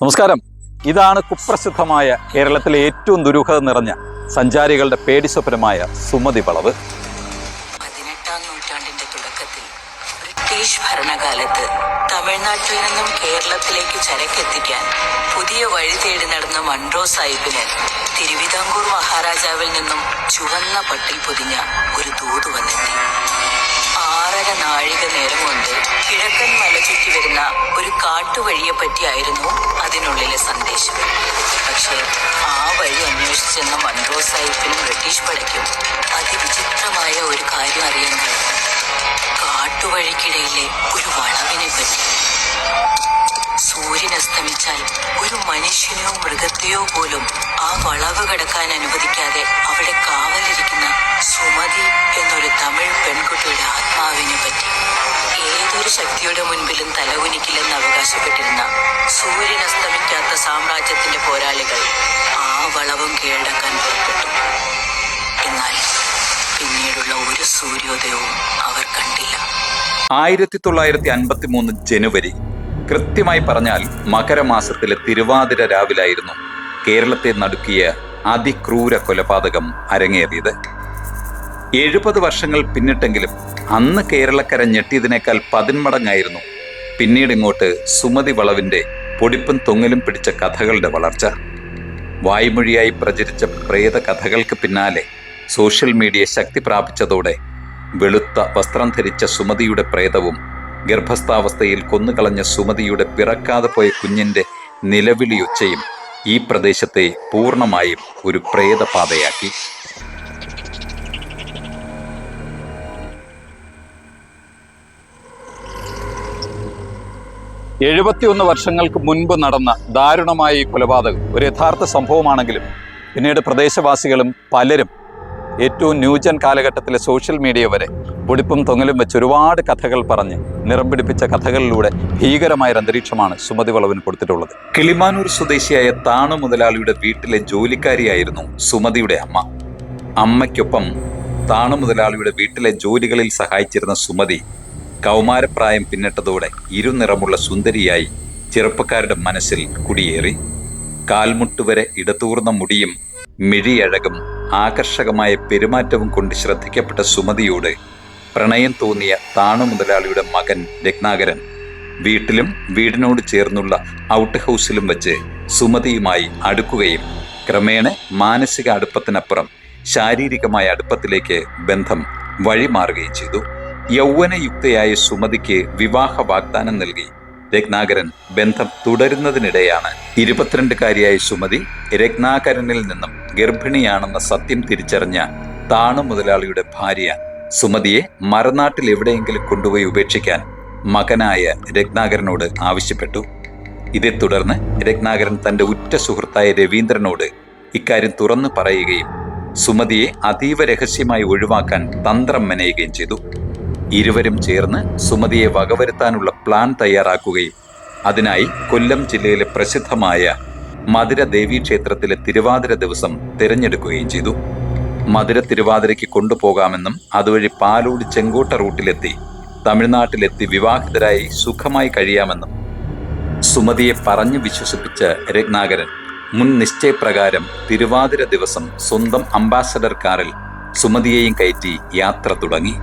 നമസ്കാരം. ഇതാണ് കുപ്രസിദ്ധമായ കേരളത്തിലെ ഏറ്റവും ദുരൂഹത നിറഞ്ഞ സഞ്ചാരികളുടെ പേടിസ്വപ്നമായ സുമതി വളവ്. പതിനെട്ടാം നൂറ്റാണ്ടിന്റെ തുടക്കത്തിൽ ബ്രിട്ടീഷ് ഭരണകാലത്ത് തമിഴ്നാട്ടിൽ നിന്നും കേരളത്തിലേക്ക് ചരക്കെത്തിക്കാൻ പുതിയ വഴി തേടി നടന്ന മൺട്രോ സാഹിബിന് തിരുവിതാംകൂർ മഹാരാജാവിൽ നിന്നും ചുവന്ന പട്ടിൽ പൊതിഞ്ഞ ഒരു ദൂത് വന്നെത്തി. ആറര നാഴിക നേരം കൊണ്ട് കിഴക്കൻ മല ചുറ്റി വരുന്ന ഒരു കാട്ടുവഴിയെ പറ്റിയായിരുന്നു അതിനുള്ളിലെ സന്ദേശം. പക്ഷേ ആ വഴി അന്വേഷിച്ചെന്ന മൺറോ സാഹിബിനും ബ്രിട്ടീഷ് പടയ്ക്കും അതിവിചിത്രമായ ഒരു കാര്യം അറിയാൻ കാട്ടുവഴിക്കിടയിലെ ഒരു വളവിനെ പറ്റി. സൂര്യൻ അസ്തമിച്ചാൽ ഒരു മനുഷ്യനെയോ മൃഗത്തെയോ പോലും ആ വളവ് കടക്കാൻ അനുവദിക്കാതെ അവിടെ കാവലിരിക്കുന്ന സുമതി എന്നൊരു തമിഴ് പെൺകുട്ടിയുടെ ആത്മാവിനെ പറ്റി. ഏതൊരു ശക്തിയുടെ മുൻപിലും തലകുനിക്കില്ലെന്ന് അവകാശപ്പെട്ടിരുന്ന സൂര്യൻ അസ്തമിക്കാത്ത സാമ്രാജ്യത്തിന്റെ പോരാളികൾ ആ വളവും കീഴടക്കാൻ പുറപ്പെട്ടു. എന്നാൽ പിന്നീടുള്ള ഒരു സൂര്യോദയവും അവർ കണ്ടില്ല. ആയിരത്തി തൊള്ളായിരത്തി അൻപത്തി മൂന്ന് ജനുവരി കൃത്യമായി പറഞ്ഞാൽ മകരമാസത്തിലെ തിരുവാതിര രാവിലായിരുന്നു കേരളത്തെ നടുക്കിയ അതിക്രൂര കൊലപാതകം അരങ്ങേറിയത്. എഴുപത് വർഷങ്ങൾ പിന്നിട്ടെങ്കിലും അന്ന് കേരളക്കര ഞെട്ടിയതിനേക്കാൾ പതിന്മടങ്ങായിരുന്നു പിന്നീട് ഇങ്ങോട്ട് സുമതി വളവിന്റെ പൊടിപ്പും തൊങ്ങലും പിടിച്ച കഥകളുടെ വളർച്ച. വായ്മൊഴിയായി പ്രചരിച്ച പ്രേത കഥകൾക്ക് പിന്നാലെ സോഷ്യൽ മീഡിയ ശക്തി പ്രാപിച്ചതോടെ വെളുത്ത വസ്ത്രം ധരിച്ച സുമതിയുടെ പ്രേതവും ഗർഭസ്ഥാവസ്ഥയിൽ കൊന്നുകളഞ്ഞ സുമതിയുടെ പിറക്കാതെ പോയ കുഞ്ഞിന്റെ നിലവിളിയൊച്ചയും ഈ പ്രദേശത്തെ പൂർണമായും ഒരു പ്രേതപാതയാക്കി. എഴുപത്തിയൊന്ന് വർഷങ്ങൾക്ക് മുൻപ് നടന്ന ദാരുണമായ ഈ കൊലപാതകം ഒരു യഥാർത്ഥ സംഭവമാണെങ്കിലും പിന്നീട് പ്രദേശവാസികളും പലരും ഏറ്റവും ന്യൂജൻ കാലഘട്ടത്തിലെ സോഷ്യൽ മീഡിയ വരെ പൊടിപ്പും തൊങ്ങലും വെച്ച് ഒരുപാട് കഥകൾ പറഞ്ഞ് നിറം പിടിപ്പിച്ച കഥകളിലൂടെ ഭീകരമായ ഒരു അന്തരീക്ഷമാണ് സുമതി വളവിന് കൊടുത്തിട്ടുള്ളത്. കിളിമാനൂർ സ്വദേശിയായ താണു മുതലാളിയുടെ വീട്ടിലെ ജോലിക്കാരിയായിരുന്നു സുമതിയുടെ അമ്മ. അമ്മയ്ക്കൊപ്പം താണു മുതലാളിയുടെ വീട്ടിലെ ജോലികളിൽ സഹായിച്ചിരുന്ന സുമതി കൗമാരപ്രായം പിന്നിട്ടതോടെ ഇരുനിറമുള്ള സുന്ദരിയായി ചെറുപ്പക്കാരുടെ മനസ്സിൽ കുടിയേറി. കാൽമുട്ടുവരെ ഇടതൂർന്ന മുടിയും മിഴിയഴകും ആകർഷകമായ പെരുമാറ്റവും കൊണ്ട് ശ്രദ്ധിക്കപ്പെട്ട സുമതിയോട് പ്രണയം തോന്നിയ താണു മുതലാളിയുടെ മകൻ രത്നാകരൻ വീട്ടിലും വീടിനോട് ചേർന്നുള്ള ഔട്ട് ഹൗസിലും വെച്ച് സുമതിയുമായി അടുക്കുകയും ക്രമേണ മാനസിക അടുപ്പത്തിനപ്പുറം ശാരീരികമായ അടുപ്പത്തിലേക്ക് ബന്ധം വഴിമാറുകയും ചെയ്തു. യൗവനയുക്തയായ സുമതിക്ക് വിവാഹ വാഗ്ദാനം നൽകി രത്നാകരൻ ബന്ധം തുടരുന്നതിനിടെയാണ് ഇരുപത്തിരണ്ടുകാരിയായ സുമതി രത്നാകരനിൽ നിന്നും ഗർഭിണിയാണെന്ന സത്യം തിരിച്ചറിഞ്ഞ താണു മുതലാളിയുടെ ഭാര്യ സുമതിയെ മറനാട്ടിൽ എവിടെയെങ്കിലും കൊണ്ടുപോയി ഉപേക്ഷിക്കാൻ മകനായ രത്നാകരനോട് ആവശ്യപ്പെട്ടു. ഇതേ തുടർന്ന് രത്നാകരൻ തന്റെ ഉറ്റ സുഹൃത്തായ രവീന്ദ്രനോട് ഇക്കാര്യം തുറന്നു പറയുകയും സുമതിയെ അതീവ രഹസ്യമായി ഒഴിവാക്കാൻ തന്ത്രം മെനയുകയും ചെയ്തു. ഇരുവരും ചേർന്ന് സുമതിയെ വകവരുത്താനുള്ള പ്ലാൻ തയ്യാറാക്കുകയും അതിനായി കൊല്ലം ജില്ലയിലെ പ്രസിദ്ധമായ മധുര ദേവീ ക്ഷേത്രത്തിലെ തിരുവാതിര ദിവസം തിരഞ്ഞെടുക്കുകയും ചെയ്തു. മധുര തിരുവാതിരയ്ക്ക് കൊണ്ടുപോകാമെന്നും അതുവഴി പാലോട് ചെങ്കോട്ട റൂട്ടിലെത്തി തമിഴ്നാട്ടിലെത്തി വിവാഹിതരായി സുഖമായി കഴിയാമെന്നും സുമതിയെ പറഞ്ഞു വിശ്വസിപ്പിച്ച രത്നാകരൻ മുൻ നിശ്ചയപ്രകാരം തിരുവാതിര ദിവസം സ്വന്തം അംബാസഡർ കാറിൽ സുമതിയെയും കയറ്റി യാത്ര തുടങ്ങി.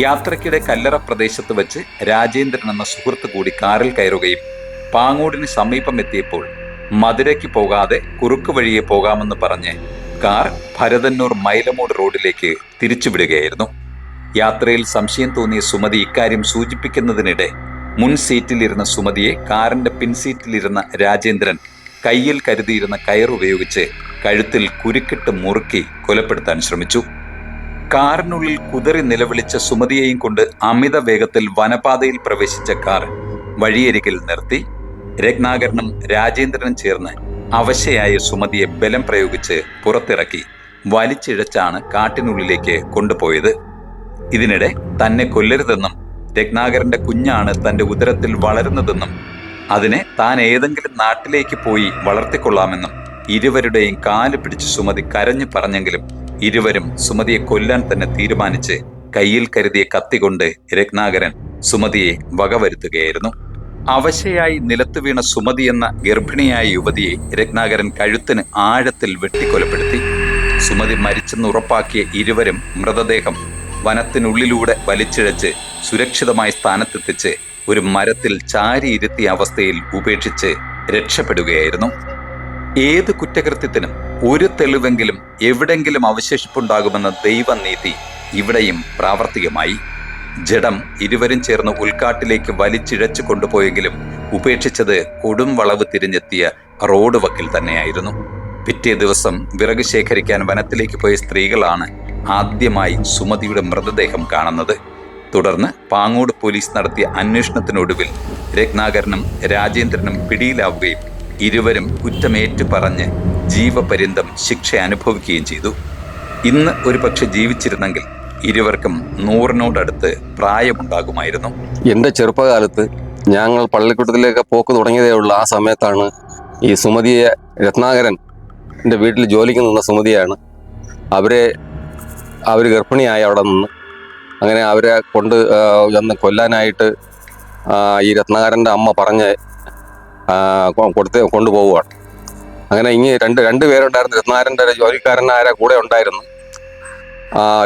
യാത്രക്കിടെ കല്ലറ പ്രദേശത്ത് വെച്ച് രാജേന്ദ്രൻ എന്ന സുഹൃത്ത് കൂടി കാറിൽ കയറുകയും പാങ്ങോടിന് സമീപം എത്തിയപ്പോൾ മധുരയ്ക്ക് പോകാതെ കുറുക്ക് വഴിയെ പോകാമെന്ന് പറഞ്ഞ് കാർ ഭരതന്നൂർ മൈലമൂട് റോഡിലേക്ക് തിരിച്ചുവിടുകയായിരുന്നു യാത്രയിൽ സംശയം തോന്നിയ സുമതി ഇക്കാര്യം സൂചിപ്പിക്കുന്നതിനിടെ മുൻ സീറ്റിലിരുന്ന സുമതിയെ കാറിന്റെ പിൻസീറ്റിലിരുന്ന രാജേന്ദ്രൻ കയ്യിൽ കരുതിയിരുന്ന കയർ ഉപയോഗിച്ച് കഴുത്തിൽ കുരുക്കിട്ട് മുറുക്കി കൊലപ്പെടുത്താൻ ശ്രമിച്ചു. കാറിനുള്ളിൽ കുതറി നിലവിളിച്ച സുമതിയെയും കൊണ്ട് അമിത വേഗത്തിൽ വനപാതയിൽ പ്രവേശിച്ച കാർ വഴിയരികിൽ നിർത്തി രത്നാകരനും രാജേന്ദ്രനും ചേർന്ന് അവശയായ സുമതിയെ ബലം പ്രയോഗിച്ച് പുറത്തിറക്കി വലിച്ചിഴച്ചാണ് കാട്ടിനുള്ളിലേക്ക് കൊണ്ടുപോയത്. ഇതിനിടെ തന്നെ കൊല്ലരുതെന്നും രത്നാകരന്റെ കുഞ്ഞാണ് തന്റെ ഉദരത്തിൽ വളരുന്നതെന്നും അതിനെ താൻ ഏതെങ്കിലും നാട്ടിലേക്ക് പോയി വളർത്തിക്കൊള്ളാമെന്നും ഇരുവരുടെയും കാൽ പിടിച്ച് സുമതി കരഞ്ഞു പറഞ്ഞെങ്കിലും ഇരുവരും സുമതിയെ കൊല്ലാൻ തന്നെ തീരുമാനിച്ച് കയ്യിൽ കരുതിയ കത്തി കൊണ്ട് രത്നാകരൻ സുമതിയെ വകവരുത്തുകയായിരുന്നു. അവശയായി നിലത്ത് വീണ സുമതി എന്ന ഗർഭിണിയായ യുവതിയെ രത്നാകരൻ കഴുത്തിന് ആഴത്തിൽ വെട്ടിക്കൊലപ്പെടുത്തി. സുമതി മരിച്ചെന്ന് ഉറപ്പാക്കിയ ഇരുവരും മൃതദേഹം വനത്തിനുള്ളിലൂടെ വലിച്ചിഴച്ച് സുരക്ഷിതമായ സ്ഥാനത്തെത്തിച്ച് ഒരു മരത്തിൽ ചാരിയിരുത്തിയ അവസ്ഥയിൽ ഉപേക്ഷിച്ച് രക്ഷപ്പെടുകയായിരുന്നു. ഏത് കുറ്റകൃത്യത്തിനും ഒരു തെളിവെങ്കിലും എവിടെങ്കിലും അവശേഷിപ്പുണ്ടാകുമെന്ന ദൈവനീതി ഇവിടെയും പ്രാവർത്തികമായി. ജഡം ഇരുവരും ചേർന്ന് ഉൾക്കാട്ടിലേക്ക് വലിച്ചിഴച്ചു കൊണ്ടുപോയെങ്കിലും ഉപേക്ഷിച്ചത് കൊടും വളവ് തിരിഞ്ഞെത്തിയ റോഡ് വക്കിൽ തന്നെയായിരുന്നു. പിറ്റേ ദിവസം വിറക് ശേഖരിക്കാൻ വനത്തിലേക്ക് പോയ സ്ത്രീകളാണ് ആദ്യമായി സുമതിയുടെ മൃതദേഹം കാണുന്നത്. തുടർന്ന് പാങ്ങോട് പോലീസ് നടത്തിയ അന്വേഷണത്തിനൊടുവിൽ രത്നാകരനും രാജേന്ദ്രനും പിടിയിലാവുകയും ഇരുവരും കുറ്റമേറ്റു പറഞ്ഞ് ജീവപര്യന്തം ശിക്ഷ അനുഭവിക്കുകയും ചെയ്തു. ഇന്ന് ഒരുപക്ഷെ ജീവിച്ചിരുന്നെങ്കിൽ ഇരുവർക്കും നൂറിനോടടുത്ത് പ്രായമുണ്ടാകുമായിരുന്നു. എന്റെ ചെറുപ്പകാലത്ത് ഞങ്ങൾ പള്ളിക്കൂട്ടത്തിലേക്ക് പോക്ക് തുടങ്ങിയതേ ഉള്ളൂ. ആ സമയത്താണ് ഈ സുമതിയെ രത്നാകരൻ എന്റെ വീട്ടിൽ ജോലിക്ക് നിന്ന സുമതിയാണ്. അവരെ അവർ ഗർഭിണിയായി അവിടെ നിന്ന് അങ്ങനെ അവരെ കൊണ്ട് വന്ന് കൊല്ലാനായിട്ട് ഈ രത്നാകരന്റെ അമ്മ പറഞ്ഞ് കൊടുത്ത് കൊണ്ടുപോവുകയാണ്. അങ്ങനെ ഇനി രണ്ട് രണ്ട് പേരുണ്ടായിരുന്നു. രത്നാകരന്റെ ജോലിക്കാരനായ കൂടെ ഉണ്ടായിരുന്നു.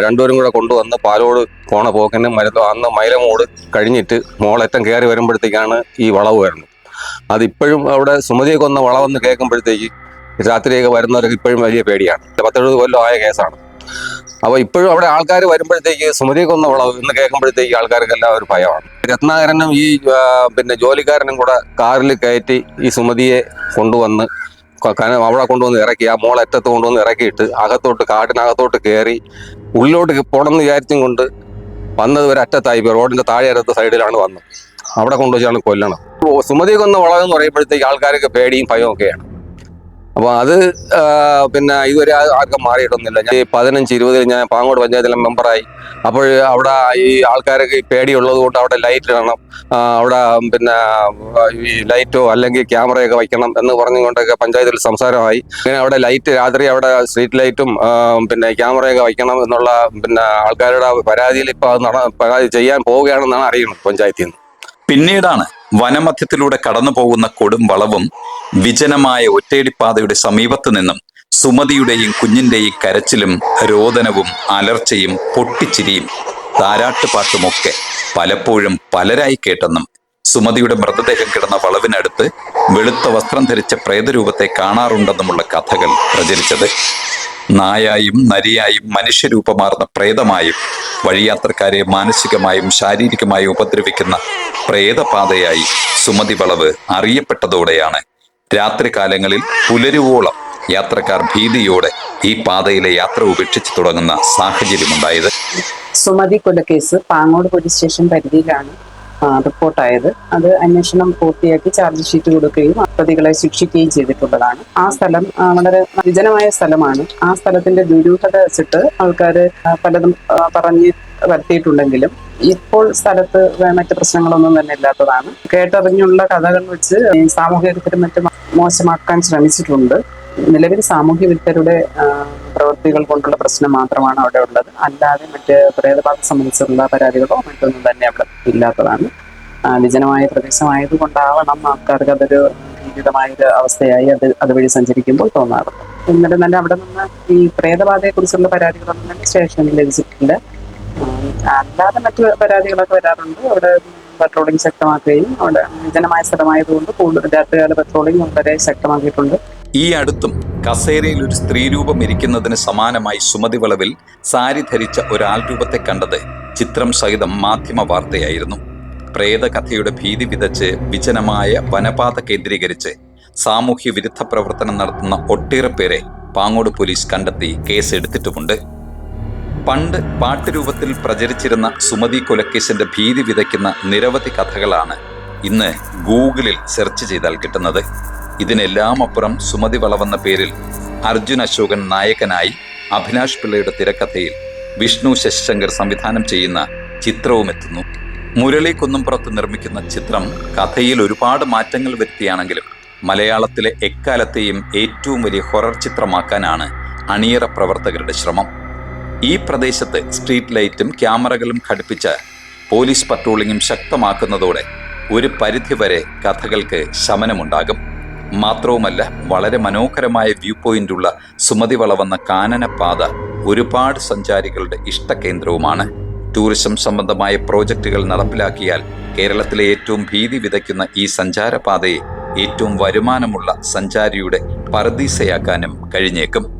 രണ്ടുപേരും കൂടെ കൊണ്ടുവന്ന് പാലോട് പോണ പോക്കിന് മരത്തോ അന്ന് മൈലമോട് കഴിഞ്ഞിട്ട് മോളറ്റം കയറി വരുമ്പോഴത്തേക്കാണ് ഈ വളവ് വരുന്നത്. അതിപ്പോഴും അവിടെ സുമതിയെ കൊന്ന വളവെന്ന് കേൾക്കുമ്പോഴത്തേക്ക് രാത്രിയൊക്കെ വരുന്നവർക്ക് ഇപ്പോഴും വലിയ പേടിയാണ്. പത്തെഴുപത് കൊല്ലം ആയ കേസാണ്. അപ്പോൾ ഇപ്പോഴും അവിടെ ആൾക്കാർ വരുമ്പോഴത്തേക്ക് സുമതിയെ കൊന്ന വളവ് എന്ന് കേൾക്കുമ്പോഴത്തേക്ക് ആൾക്കാർക്ക് എല്ലാം ഒരു ഭയമാണ്. രത്നാകരനും ഈ പിന്നെ ജോലിക്കാരനും കൂടെ കാറിൽ കയറ്റി ഈ സുമതിയെ കൊണ്ടുവന്ന് അവിടെ കൊണ്ടുവന്ന് ഇറക്കി ആ മോളറ്റത്ത് കൊണ്ടുവന്ന് ഇറക്കിയിട്ട് അകത്തോട്ട് കാട്ടിനകത്തോട്ട് കയറി ഉള്ളിലോട്ട് പോകണം എന്ന് വിചാരിച്ചും കൊണ്ട് വന്നത് ഒരു അറ്റത്തായി റോഡിന്റെ താഴെ അറ്റത്തെ സൈഡിലാണ് വന്നത്. അവിടെ കൊണ്ടുവച്ചാണ് കൊല്ലണം. സുമതി കൊന്ന വളവെന്ന് പറയുമ്പോഴത്തേക്ക് ആൾക്കാർക്ക് പേടിയും ഭയവും ഒക്കെയാണ്. അപ്പോൾ അത് പിന്നെ ഇതുവരെ ആർക്കും മാറിയിട്ടൊന്നുമില്ല. ഞാൻ പതിനഞ്ച് ഇരുപതിൽ ഞാൻ പാങ്ങോട് പഞ്ചായത്തിലെ മെമ്പറായി. അപ്പോൾ അവിടെ ഈ ആൾക്കാരൊക്കെ പേടിയുള്ളത് കൊണ്ട് അവിടെ ലൈറ്റ് ഇടണം. അവിടെ പിന്നെ ഈ ലൈറ്റോ അല്ലെങ്കിൽ ക്യാമറയൊക്കെ വയ്ക്കണം എന്ന് പറഞ്ഞുകൊണ്ടൊക്കെ പഞ്ചായത്തിൽ സംസാരമായി. അങ്ങനെ അവിടെ ലൈറ്റ് രാത്രി അവിടെ സ്ട്രീറ്റ് ലൈറ്റും പിന്നെ ക്യാമറയൊക്കെ വയ്ക്കണം എന്നുള്ള പിന്നെ ആൾക്കാരുടെ പരാതിയിൽ ഇപ്പോൾ അത് നട പരാതി ചെയ്യാൻ പോവുകയാണെന്നാണ് അറിയുന്നത് പഞ്ചായത്തിൽ നിന്ന്. പിന്നീടാണ് വനമധ്യത്തിലൂടെ കടന്നു പോകുന്ന കൊടും വളവും വിജനമായ ഒറ്റയടിപ്പാതയുടെ സമീപത്തു നിന്നും സുമതിയുടെയും കുഞ്ഞിന്റെയും കരച്ചിലും രോദനവും അലർച്ചയും പൊട്ടിച്ചിരിയും താരാട്ടുപാട്ടുമൊക്കെ പലപ്പോഴും പലരായി കേട്ടെന്നും സുമതിയുടെ മൃതദേഹം കിടന്ന വളവിനടുത്ത് വെളുത്ത വസ്ത്രം ധരിച്ച പ്രേതരൂപത്തെ കാണാറുണ്ടെന്നുമുള്ള കഥകൾ പ്രചരിച്ചത്. നായായും നരിയായും മനുഷ്യരൂപമാർന്ന പ്രേതമായും വഴിയാത്രക്കാരെ മാനസികമായും ശാരീരികമായും ഉപദ്രവിക്കുന്ന പ്രേതപാതയായി സുമതി വളവ് അറിയപ്പെട്ടതോടെയാണ്. രാത്രികാലങ്ങളിൽ പുലരുവോളം യാത്രക്കാർ ഭീതിയോടെ ഈ പാതയിലെ യാത്ര ഉപേക്ഷിച്ചു തുടങ്ങുന്ന സാഹചര്യമുണ്ടായത്. സുമതി കൊലക്കേസ് പാങ്ങോട് പോലീസ് സ്റ്റേഷൻ പരിധിയിലാണ്. റിപ്പോർട്ടായത്. അത് അന്വേഷണം പൂർത്തിയാക്കി ചാർജ് ഷീറ്റ് കൊടുക്കുകയും പ്രതികളെ ശിക്ഷിക്കുകയും ചെയ്തിട്ടുള്ളതാണ്. ആ സ്ഥലം വളരെ വിജനമായ സ്ഥലമാണ്. ആ സ്ഥലത്തിന്റെ ദുരൂഹത വെച്ചിട്ട് ആൾക്കാർ പലതും പറഞ്ഞ് വരുത്തിയിട്ടുണ്ടെങ്കിലും ഇപ്പോൾ സ്ഥലത്ത് മറ്റ് പ്രശ്നങ്ങളൊന്നും തന്നെ ഇല്ലാത്തതാണ്. കേട്ടറിഞ്ഞുള്ള കഥകൾ വെച്ച് സാമൂഹിക മറ്റും മോശമാക്കാൻ ശ്രമിച്ചിട്ടുണ്ട്. നിലവിൽ സാമൂഹ്യ വിരുദ്ധരുടെ പ്രവൃത്തികൾ കൊണ്ടുള്ള പ്രശ്നം മാത്രമാണ് അവിടെ ഉള്ളത്. അല്ലാതെ മറ്റ് പ്രേതബാധ സംബന്ധിച്ചുള്ള പരാതികളോ മറ്റൊന്നും തന്നെ അവിടെ ഇല്ലാത്തതാണ്. നിജനമായ പ്രദേശമായതുകൊണ്ടാവണം ആൾക്കാർക്ക് അതൊരു ഭീതിതമായ ഒരു അവസ്ഥയായി അത് അതുവഴി സഞ്ചരിക്കുമ്പോൾ തോന്നാറുണ്ട് എന്നിട്ട് തന്നെ അവിടെ നിന്ന് ഈ പ്രേതബാധയെ കുറിച്ചുള്ള പരാതികളൊന്നും തന്നെ സ്റ്റേഷനിൽ ലഭിച്ചിട്ടില്ല. അല്ലാതെ മറ്റ് പരാതികളൊക്കെ വരാറുണ്ട്. അവിടെ പെട്രോളിംഗ് ശക്തമാക്കുകയും അവിടെ നിജനമായ സ്ഥലമായതുകൊണ്ട് കൂടുതൽ രാത്രികാല പെട്രോളിംഗ് വളരെ ശക്തമാക്കിയിട്ടുണ്ട്. ഈ അടുത്തും കസേരയിൽ ഒരു സ്ത്രീരൂപം ഇരിക്കുന്നതിന് സമാനമായി സുമതി വളവിൽ സാരി ധരിച്ച ഒരാൾ രൂപത്തെ കണ്ടത് ചിത്രം സഹിതം മാധ്യമ വാർത്തയായിരുന്നു. പ്രേതകഥയുടെ ഭീതി വിതച്ച് വിജനമായ വനപാത കേന്ദ്രീകരിച്ച് സാമൂഹ്യ വിരുദ്ധ പ്രവർത്തനം നടത്തുന്ന ഒട്ടേറെ പേരെ പാങ്ങോട് പോലീസ് കണ്ടെത്തി കേസെടുത്തിട്ടുമുണ്ട്. പണ്ട് പാട്ടുരൂപത്തിൽ പ്രചരിച്ചിരുന്ന സുമതി കൊലക്കേസിന്റെ ഭീതി വിതയ്ക്കുന്ന നിരവധി കഥകളാണ് ഇന്ന് ഗൂഗിളിൽ സെർച്ച് ചെയ്താൽ കിട്ടുന്നത്. ഇതിനെല്ലാം അപ്പുറം സുമതി വളവെന്ന പേരിൽ അർജുൻ അശോകൻ നായകനായി അഭിലാഷ് പിള്ളയുടെ തിരക്കഥയിൽ വിഷ്ണു ശശിശങ്കർ സംവിധാനം ചെയ്യുന്ന ചിത്രവും എത്തുന്നു മുരളി കുന്നുംപുറത്ത് നിർമ്മിക്കുന്ന ചിത്രം കഥയിൽ ഒരുപാട് മാറ്റങ്ങൾ വരുത്തിയാണെങ്കിലും മലയാളത്തിലെ എക്കാലത്തെയും ഏറ്റവും വലിയ ഹൊറർ ചിത്രമാക്കാനാണ് അണിയറ പ്രവർത്തകരുടെ ശ്രമം. ഈ പ്രദേശത്ത് സ്ട്രീറ്റ് ലൈറ്റും ക്യാമറകളും ഘടിപ്പിച്ച പോലീസ് പട്രോളിങ്ങും ശക്തമാക്കുന്നതോടെ ഒരു പരിധിവരെ കഥകൾക്ക് ശമനമുണ്ടാകും. മാത്രവുമല്ല വളരെ മനോഹരമായ വ്യൂ പോയിന്റുള്ള സുമതി വളവന്ന കാനനപാത ഒരുപാട് സഞ്ചാരികളുടെ ഇഷ്ടകേന്ദ്രവുമാണ്. ടൂറിസം സംബന്ധമായ പ്രോജക്റ്റുകൾ നടപ്പിലാക്കിയാൽ കേരളത്തിലെ ഏറ്റവും ഭീതി വിതയ്ക്കുന്ന ഈ സഞ്ചാരപാതയെ ഏറ്റവും വരുമാനമുള്ള സഞ്ചാരിയുടെ പറദീസയാക്കാനും കഴിഞ്ഞേക്കും.